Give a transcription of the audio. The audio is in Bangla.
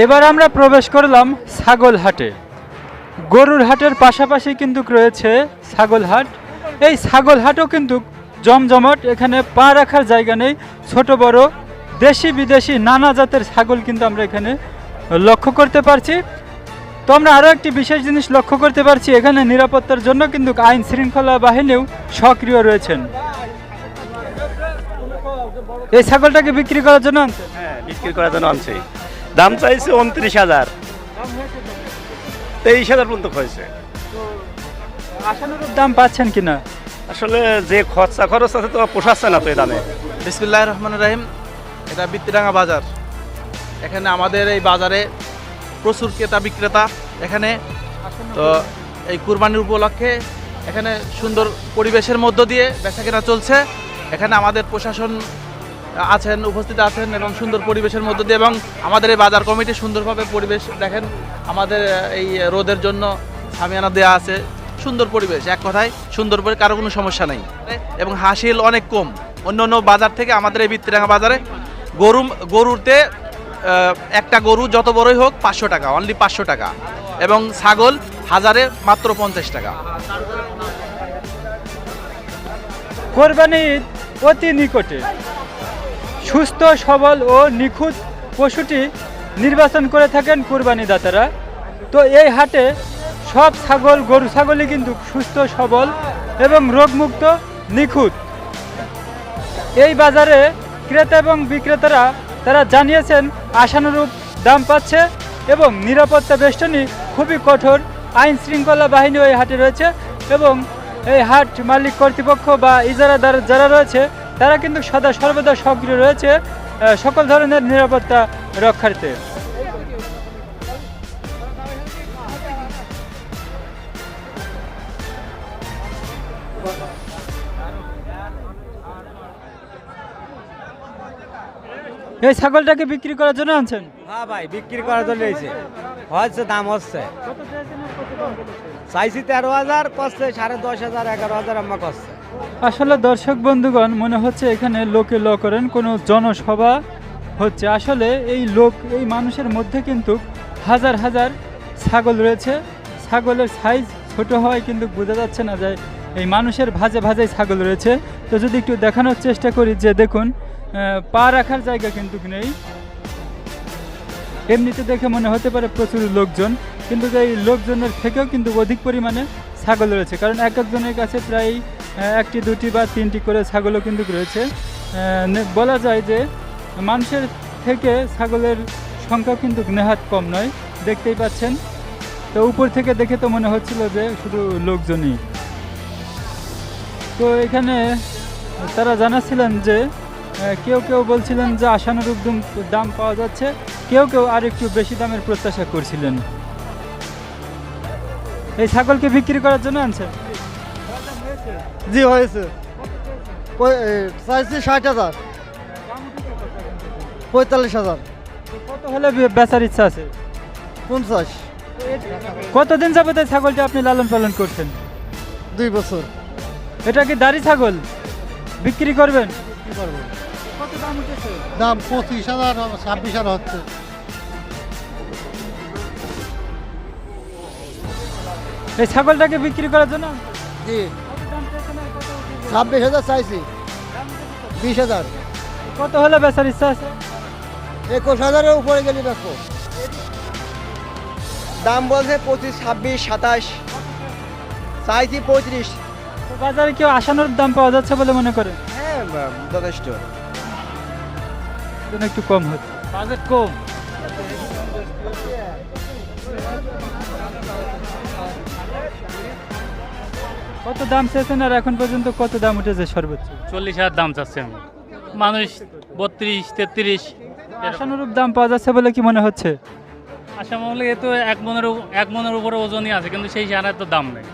এবার আমরা প্রবেশ করলাম ছাগল হাটে। গরুর হাটের পাশাপাশি কিন্তু রয়েছে ছাগল হাট। এই ছাগল হাটও কিন্তু জমজমাট, এখানে পা রাখার জায়গা নেই। ছোট, বড়, দেশি, বিদেশি, নানা জাতের ছাগল কিন্তু আমরা এখানে লক্ষ্য করতে পারছি। তো আমরা আরও একটি বিশেষ জিনিস লক্ষ্য করতে পারছি, এখানে নিরাপত্তার জন্য কিন্তু আইন শৃঙ্খলা বাহিনীও সক্রিয় রয়েছেন। এই ছাগলটাকে বিক্রি করার জন্য আনছেন? হ্যাঁ বিক্রি করার জন্য আনছি। দাম চাইছে উনত্রিশ হাজার। তেইশ হাজার পর্যন্ত হয়েছে। আশানুরূপ দাম পাচ্ছেন কিনা? আসলে যে খরচা খরচ আছে তো পোষাচ্ছে না তো এই দামে। বিসমুল্লাহ রহমান রাহিম এটা বৃত্তিডাঙ্গা বাজার। এখানে আমাদের এই বাজারে প্রচুর ক্রেতা বিক্রেতা এখানে। তো এই কুরবানির উপলক্ষে এখানে সুন্দর পরিবেশের মধ্য দিয়ে বেচা কেনা চলছে। এখানে আমাদের প্রশাসন আছেন, উপস্থিত আছেন এবং সুন্দর পরিবেশের মধ্য দিয়ে এবং আমাদের এই বাজার কমিটি সুন্দরভাবে পরিবেশ দেখেন, আমাদের এই রোদের জন্য সামিয়ানা দেওয়া আছে। সুন্দর পরিবেশ, এক কথায় সুন্দর করে কারও কোনো সমস্যা নেই। এবং হাসিল অনেক কম। অন্য অন্য বাজার থেকে আমাদের এই বৃত্তিরাঙ্গা বাজারে গরু গরুতে একটা গরু যত বড়ই হোক পাঁচশো টাকা অনলি পাঁচশো টাকা। এবং ছাগল হাজারে মাত্র পঞ্চাশ টাকা। কোরবানি অতি নিকটে। সুস্থ, সবল ও নিখুঁত পশুটি নির্বাচন করে থাকেন কোরবানি দাতারা তো এই হাটে সব ছাগল, গরু ছাগলই কিন্তু সুস্থ, সবল এবং রোগমুক্ত, নিখুঁত। এই বাজারে ক্রেতা এবং বিক্রেতারা, তারা জানিয়েছেন, আশানুরূপ দাম পাচ্ছে এবং নিরাপত্তা বেষ্টনী খুবই কঠোর, আইন শৃঙ্খলা বাহিনীও এই হাটে রয়েছে এবং এই হাট মালিক কর্তৃপক্ষ বা ইজারাদার যারা রয়েছে তারা কিন্তু সদা সর্বদা সক্রিয় রয়েছে সকল ধরনের নিরাপত্তা রক্ষার্থে। এই ছাগলটাকে বিক্রি করার জন্য আনছেন? হ্যাঁ ভাই বিক্রি করার জন্য এসে হচ্ছে। দাম হচ্ছে চাইছি তেরো হাজার কষছে সাড়ে দশ হাজার এগারো হাজার আমার কষছে আসলে দর্শক বন্ধুগণ, মনে হচ্ছে এখানে লোকে ল করেন, কোনো জনসভা হচ্ছে। আসলে এই লোক, এই মানুষের মধ্যে কিন্তু হাজার হাজার ছাগল রয়েছে। ছাগলের সাইজ ছোট হওয়ায় কিন্তু বোঝা যাচ্ছে না যে এই মানুষের ভাজে ভাজে ছাগল রয়েছে। তো যদি একটু দেখানোর চেষ্টা করি যে দেখুন পা রাখার জায়গা কিন্তু নেই। এমনিতে দেখে মনে হতে পারে প্রচুর লোকজন, কিন্তু এই লোকজনের থেকেও কিন্তু অধিক পরিমাণে ছাগল রয়েছে। কারণ এক একজনের কাছে প্রায় একটি, দুটি বা তিনটি করে ছাগলও কিন্তু রয়েছে। বলা যায় যে মানুষের থেকে ছাগলের সংখ্যা কিন্তু নেহাত কম নয়। দেখতেই পাচ্ছেন। তো উপর থেকে দেখে তো মনে হচ্ছিল যে শুধু লোকজনই। তো এখানে তারা জানাচ্ছিলেন যে কেউ কেউ বলছিলেন যে আশানুরূপ দাম- দাম পাওয়া যাচ্ছে। কেউ কেউ আর একটু বেশি দামের প্রত্যাশা করছিলেন। এই ছাগলকে বিক্রি করার জন্য আনছেন? জি হয়েছে। চাইছি ষাট হাজার। পঁয়তাল্লিশ হাজার। কত হলে বেচার ইচ্ছা আছে? পঞ্চাশ। কতদিন যাবত এই ছাগলটা আপনি লালন পালন করছেন? দুই বছর। এটা কি দাড়ি ছাগল? বিক্রি করবেন? দাম পঁচিশ হাজার ছাব্বিশ হাজার হচ্ছে। এই ছাগলটাকে বিক্রি করার জন্য? জি। ছাব্বিশ হাজার চাইছি। বিশ হাজার। কত হলে বেচার ইচ্ছা আছে? একুশ হাজারের উপরে গেলে দেখো। দাম বলছে পঁচিশ ছাব্বিশ সাতাশ। চাইছি পঁয়ত্রিশ। বাজারে কেউ আসানোর দাম পাওয়া যাচ্ছে বলে মনে করেন? হ্যাঁ যথেষ্ট। জন্য একটু কম হচ্ছে বাজেট কম। কত দাম চেয়েছেন আর এখন পর্যন্ত কত দাম উঠেছে সর্বোচ্চ? চল্লিশ হাজার দাম চাচ্ছে আমি। মানুষ বত্রিশ তেত্রিশ। আশানুরূপ দাম পাওয়া যাচ্ছে বলে কি মনে হচ্ছে? আসাম হলে এ তো এক মনের এক মনের উপরে ওজনই আছে কিন্তু সেই সারা তো দাম নেই।